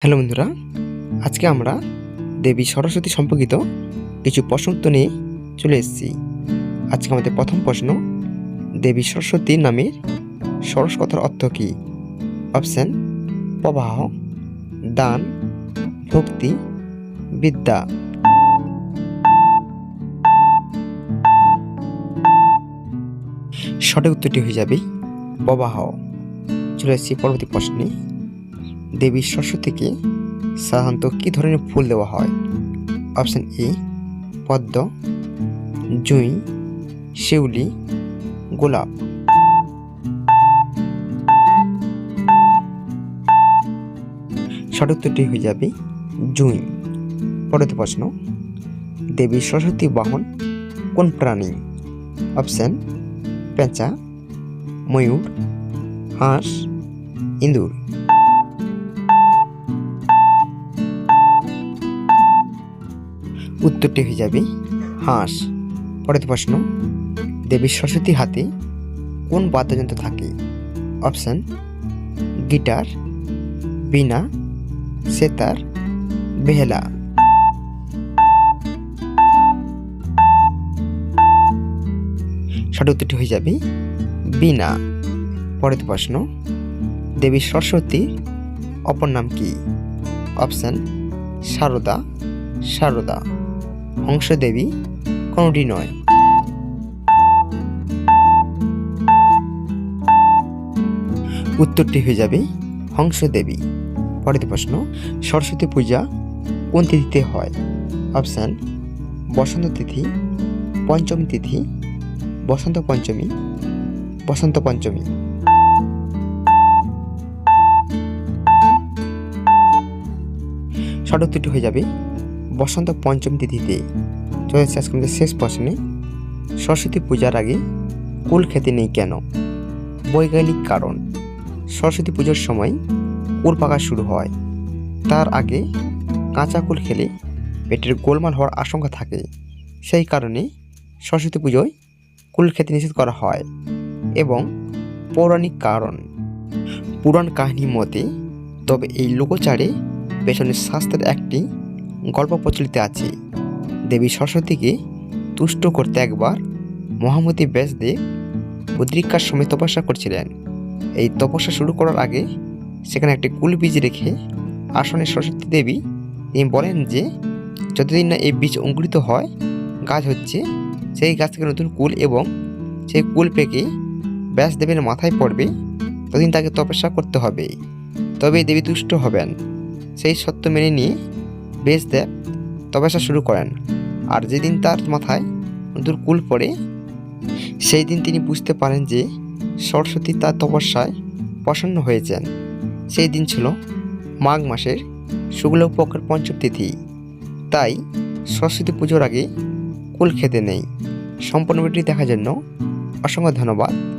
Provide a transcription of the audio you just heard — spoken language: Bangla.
হ্যালো বন্ধুরা, আজকে আমরা দেবী সরস্বতী সম্পর্কিত কিছু প্রশ্ন উত্তর নিয়ে চলে এসেছি। আজকে আমাদের প্রথম প্রশ্ন, দেবী সরস্বতী নামের সরস কথার অর্থ কী? অপশান, প্রবাহ, দান, ভক্তি, বিদ্যা। সঠিক উত্তরটি হয়ে যাবে, প্রবাহ। চলে এসেছি পরবর্তী প্রশ্নে। দেবী সরস্বতীকে সাধারণত কী ধরনের ফুল দেওয়া হয়? অপশান এ পদ্ম, জুঁই, শিউলি, গোলাপ। উত্তরটি হয়ে যাবে জুঁই। পরবর্তী প্রশ্ন দেবী সরস্বতী বাহন কোন প্রাণী? অপশান পেঁচা, ময়ূর, হাঁস, ইঁদুর। উত্তরটি হয়ে যাবে। হাঁস, পরের প্রশ্ন দেবী সরস্বতী হাতে কোন বাদ্যযন্ত্র থাকে? অপশান, গিটার, বীণা, সেতার, বেহেলা। সঠিক উত্তরটি হয়ে যাবে, বীণা। পরের প্রশ্ন দেবী সরস্বতীর অপর নাম কি? অপশান, সারদা সারদা। হংসদেবী কোনটি নয়। উত্তরটি হয়ে যাবে হংসদেবী পরের প্রশ্ন, সরস্বতী পূজা কোন তিথিতে হয়? অপশান, বসন্ত তিথি, পঞ্চমী তিথি, বসন্ত পঞ্চমী বসন্ত পঞ্চমী। সঠিক হয়ে যাবে বসন্ত পঞ্চম তিথিতে চলে এসেছে আজকে শেষ প্রশ্নে, সরস্বতী পূজার আগে কুল খেতে নেই কেন? বৈজ্ঞানিক কারণ, সরস্বতী পুজোর সময় কুল পাকা শুরু হয়। তার আগে কাঁচা কুল খেলে পেটের গোলমাল হওয়ার আশঙ্কা থাকে। সেই কারণে সরস্বতী পুজোয় কুল খেতে নিষেধ করা হয়। এবং পৌরাণিক কারণ, পুরাণ কাহিনী মতে তবে এই লোকচারে পেছনে শাস্ত্রের একটি গল্প প্রচলিত আছে। দেবী সরস্বতীকে তুষ্ট করতে একবার মহামতি ব্যাসদেব উদ্রিকার সময় তপস্যা করছিলেন। এই তপস্যা শুরু করার আগে সেখানে একটি কুল বীজ রেখে আসনে সরস্বতী দেবী তিনি বলেন যে, যতদিন না এই বীজ অঙ্কুরিত হয়, গাছ হচ্ছে, সেই গাছ থেকে নতুন কুল এবং সেই কুল পেকে ব্যাসদেবের মাথায় পড়বে, ততদিন তাকে তপস্যা করতে হবে। তবেই দেবী তুষ্ট হবেন। সেই সত্য মেনে নিয়ে ব্যাসদেব তপস্যা শুরু করেন। আর যেদিন তার মাথায় নতুন কুল পড়ে, সেই দিন তিনি বুঝতে পারেন যে সরস্বতী তার তপস্যায় প্রসন্ন হয়েছেন। সেই দিন ছিল মাঘ মাসের শুক্ল শুক্লপক্ষের পঞ্চম তিথি। তাই সরস্বতী পুজোর আগে কুল খেতে নেই। সম্পূর্ণ ভিডিওটি দেখার জন্য অসংখ্য ধন্যবাদ।